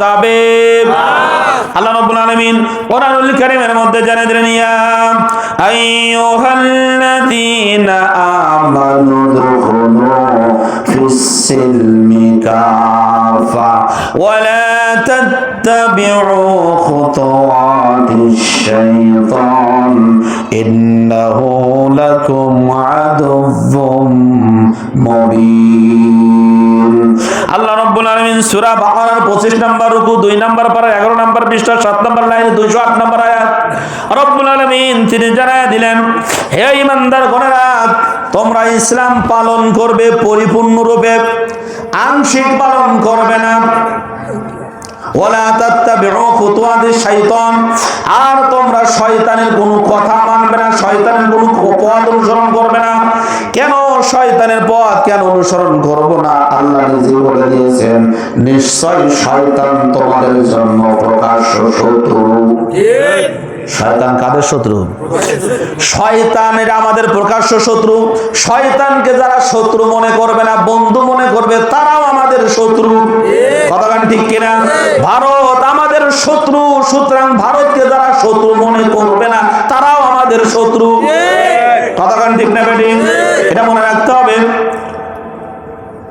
যাবে। আল্লাহ রাব্বুল আলামিন কোরআনুল কারীমের মধ্যে জানিয়ে দিলেন, ইয়া আইয়ুহাল্লাযীনা আমানু দুখুলু ফিস-সিলমি কাফা ওয়া লা তাত্তাবি'ু খুতুওয়াতিশ শাইতান ইন্নাহু লাকুম আদুవ్বুম মুবিন। আল্লাহ রব্বুল আলমিন সুরা বাহার পঁচিশ নম্বর রুকু, দুই নম্বর পারা 11 নম্বর পৃষ্ঠা, সাত নম্বর লাইন 208 নম্বর আয়াত। রব্বুল আলামিন তিনি জানায় দিলেন, হে ইমানদার গণেরা তোমরা ইসলাম পালন করবে পরিপূর্ণরূপে, আংশিক পালন করবে না। আর তোমরা শয়তানের কথা মানবে না, শয়তানের পথ অনুসরণ করবে না। কেন শয়তানের পথ কেন অনুসরণ করব না? আল্লাহ নিজে বলে দিয়েছেন, নিশ্চয় শয়তান তোমাদের জন্য প্রকাশ্য শত্রু। শয়তান কাদের শত্রু? শয়তানের আমাদের প্রকাশ্য শত্রু। শয়তানকে যারা শত্রু মনে করবে না, বন্ধু মনে করবে, তারাও আমাদের শত্রু। কথাগান ঠিক কিনা? ভারত আমাদের শত্রু, সুতরাং ভারতকে যারা শত্রু মনে করবে না, তারাও আমাদের শত্রু। কথাগান ঠিক না বেটি? এটা মনে রাখতে হবে।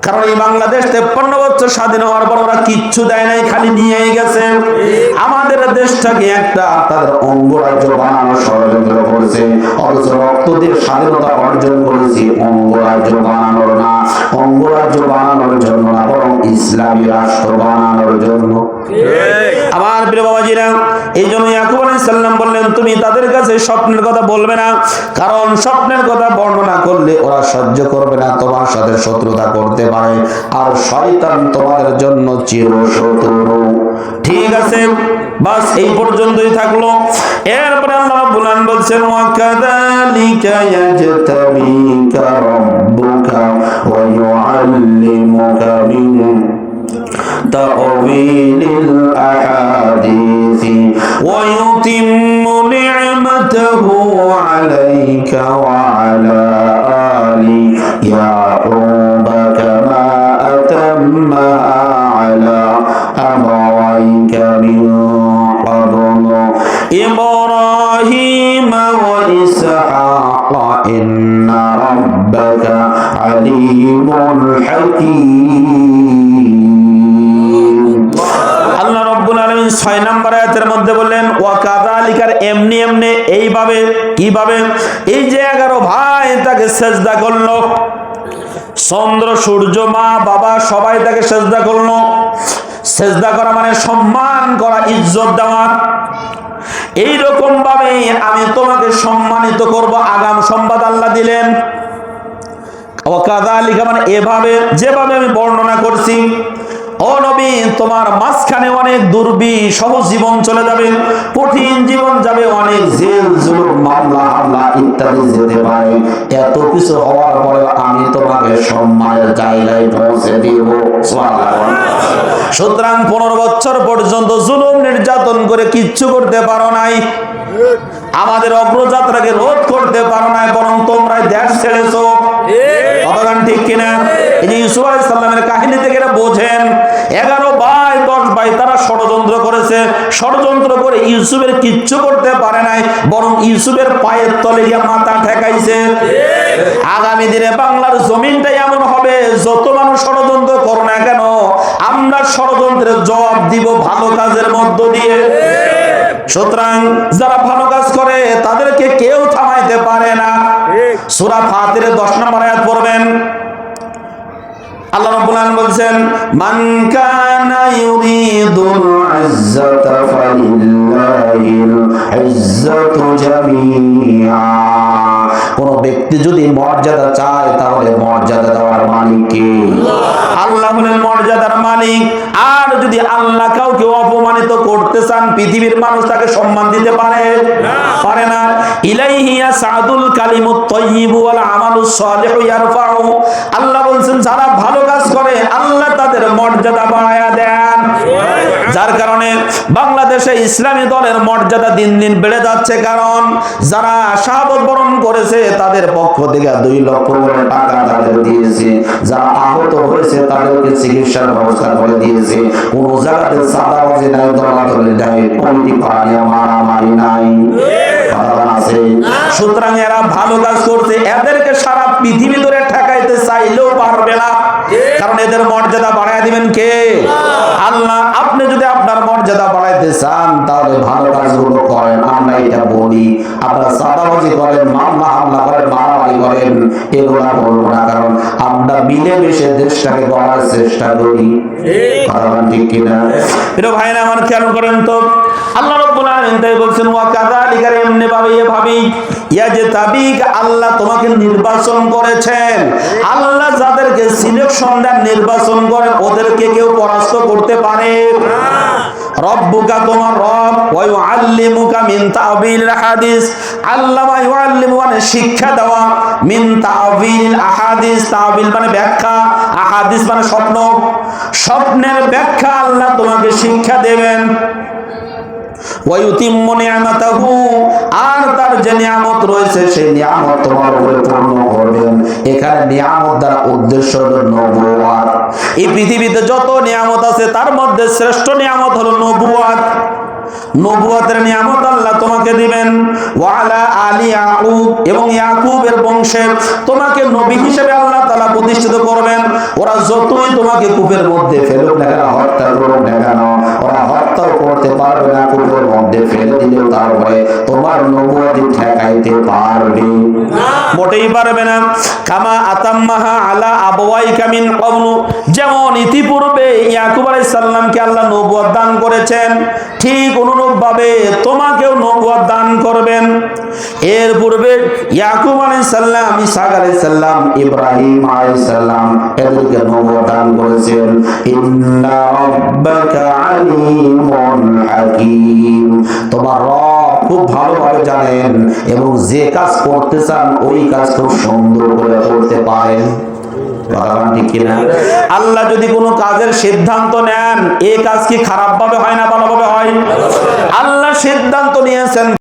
কারণ এই বাংলাদেশ তেপ্পান্ন বছর স্বাধীন হওয়ার পর ওরা কিচ্ছু দেয় নাই, খালি নিয়েই গেছে। আমাদের দেশটাকে একটা তাদের অঙ্গরাজ্য বানানোর ষড়যন্ত্র করেছে, অথচ রক্ত দিয়ে স্বাধীনতা অর্জন করেছি অঙ্গরাজ্য বানানোর জন্য আমার প্রিয় বাবাজিরা এই জন্য ইয়াকুব আলাইহিস সালাম বললেন তুমি তাদের কাছে স্বপ্নের কথা বলবে না কারণ স্বপ্নের কথা বর্ণনা করলে ওরা সহ্য করবে না তোমার সাথে শত্রুতা করতে পারে আর শয়তান তোমাদের জন্য চির শত্রু ঠিক আছে বাস এই পর্যন্তই থাকল। এরপরে আল্লাহ রাব্বুল আলামিন বলছেন ওয়া কাযালিকা ইয়াজতাবিকা রাব্বুকা ওয়া ইউআল্লিমুকা মিন تأويل الأحاديث ويتم نعمته عليك وعلى آل يعقوب كما أتمها على أبويك من قبل. إبراهيم وإسحاق إن ربك عليم حكيم. এমনি এমনি এইভাবে, কীভাবে? এই যে 11 ভাই তাকে সেজদা করল। চন্দ্র, সূর্য, মা, বাবা সবাই তাকে সেজদা করল। সেজদা করা মানে সম্মান করা, ইজ্জত দেওয়া। এই রকম ভাবে আমি তোমাকে সম্মানিত করব, আগাম সংবাদ আল্লাহ দিলেন। লিখা মানে এভাবে, যেভাবে আমি বর্ণনা করছি। তোমার মাঝখানে অনেক দুর্বি সহ জীবন চলে যাবে কঠিন জীবন যাবে অনেক জেল জুলুম মামলা হামলা ইত্যাদি যেতে পারে এত কিছু হওয়ার পরে আমি তোমাকে সম্মানের জায়গায় পৌঁছে দিব। সুতরাং পনেরো বছর পর্যন্ত জুলুম নির্যাতন করে কিচ্ছু করতে পারো নাই। আমাদের অগ্রযাত্রাকে রোধ করতে পারো নাই বরং তোমরা দেশ ছেড়েছো। ঠিক কিনা? এই যে ইউসুফ আলাইহিস সালামের কাহিনী থেকে করেছে ষড়যন্ত্র করে ইউসুফের কিচ্ছু করতে পারে নাই, বরং ইউসুফের পায়ের তলে গিয়ে মাথা ঠেকাইছে। আগামী দিনে বাংলার জমিনটাই এমন হবে, যত মানুষ ষড়যন্ত্র করো না কেন, আমরা ষড়যন্ত্রের জবাব দিব ভালো কাজের মধ্য দিয়ে। সুতরাং যারা ভালো কাজ করে, তাদেরকে কেউ থামাইতে পারে না। সূরা ফাতিরে 10 নম্বর আয়াত পড়বেন আল্লাহ রাব্বুল আলামিন মান কানা ইউরিদুল ফালিল্লাহিল ইজ্জাতু কোন ব্যক্তি যদি মর্যাদা চায়, তাহলে মর্যাদা দেওয়ার মালিক কে? আল্লাহ হলেন মর্যাদার মালিক। আর যদি আল্লাহ কাউকে অপমানিত করতে চান, পৃথিবীর মানুষ তাকে সম্মান দিতে পারে? পারে না। আল্লাহ বলছেন, যারা ভালো কাজ করে, আল্লাহ তাদের মর্যাদা বাড়ায়া দেন। যার কারণে বাংলাদেশে ইসলামী দলের মর্যাদা দিন দিন বেড়ে যাচ্ছে। কারণ যারা শাহাদত বরণ করেছে, তাদের পক্ষ থেকে দুই লক্ষ টাকা তাদের দিয়েছে। যারা আহত হয়েছে, তাদেরকে চিকিৎসার ব্যবস্থা করে দিয়েছে। কোন জায়গাতে চাঁদাবাজি নাই দলাদলি নাই মারামারি নাই। আছে। সুতরাং এরা ভালো কাজ করছে। এদেরকে সারা পৃথিবী ধরে ঠেকাইতে চাইলেও পারবে না। কারণ এদের মর্যাদা বাড়ায় দিবেন কে? আল্লাহ আপনি যদি আপনার মর্যাদা বাড়াইতে চান তাহলে ভালো কাজগুলো করেন। আমরা এটা বলি। আপনারা সাদাবাজি করেন মামলা হামলা করেন মারামারি করেন এগুলা করব না কারণ আমরা মিলেমিশে দেশটাকে গড়ার চেষ্টা করি। কথা ঠিক কিনা? এটা ভাইরা আমার খেয়াল করেন তো আল্লাহ রাব্বুল আলামিন তাই বলছেন ওয়া কাযালিকা এমনি ভাবে ইয়া যে তাবিক আল্লাহ তোমাকে নির্বাচন করেছেন। আল্লাহ যাদেরকে সিলেকশন দেন নির্বাচন করেন ওদেরকে কেউ পরাস্ত করতে পারে রব্বুকা তোমার রব ওয়া ইউআল্লিমুকা মিন তাবিল হাদিস। আল্লামা ইউআল্লিমু মানে শিক্ষা দেওয়া, মিন তাবিল আহাদিস তাবিল মানে ব্যাখ্যা আহাদিস মানে স্বপ্ন। স্বপ্নের ব্যাখ্যা আল্লাহ তোমাকে শিক্ষা দেবেন। এই পৃথিবীতে যত নিয়ামত আছে, তার মধ্যে শ্রেষ্ঠ নিয়ামত হলো নবুয়াত নবুয়াতের নিয়ামত আল্লাহ তোমাকে দিবেন। ওয়ালা আলী এবং ইয়াকুবের বংশে তোমাকে নবী হিসেবে আল্লাহ প্রতিষ্ঠিত করবেন। ওরা যতই তোমাকে কূপের মধ্যে ফেলুক না কেন হত্যা করুক না কেন, ওরা হত্যাও করতে পারবে না, কূপের মধ্যে ফেলে দিলেও তারপরে তোমার নবুয়াতি ঠেকাইতে পারবে। মোটেই পারবে না। কামা আতাম্মাহা আলা আবওয়াইকা মিন ক্বাবলু। যেমন ইতিপূর্বে ইয়াকুব আলাইহিস সালামকে আল্লাহ নবুয়ত দান করেছেন, ঠিক অনুরূপ ভাবে তোমাকেও নবুয়ত দান করবেন। এর পূর্বে ইয়াকুব আলাইহিস সালাম ইসহাক আলাইহিস সালাম ইব্রাহিম আলাইহিস সালাম এদেরকে নবুয়ত দান করেছেন। ইন্না রাব্বাকা আলিমুন তোমার রব খুব ভালোভাবে জানেন এবং যে কাজ করতে চান, ওই কাজ খুব সুন্দর করে করতে পারেন। আল্লাহ যদি কোনো কাজের সিদ্ধান্ত নেন এই কাজ কি খারাপ ভাবে হয় না ভালোভাবে হয়? আল্লাহ সিদ্ধান্ত নিয়েছেন।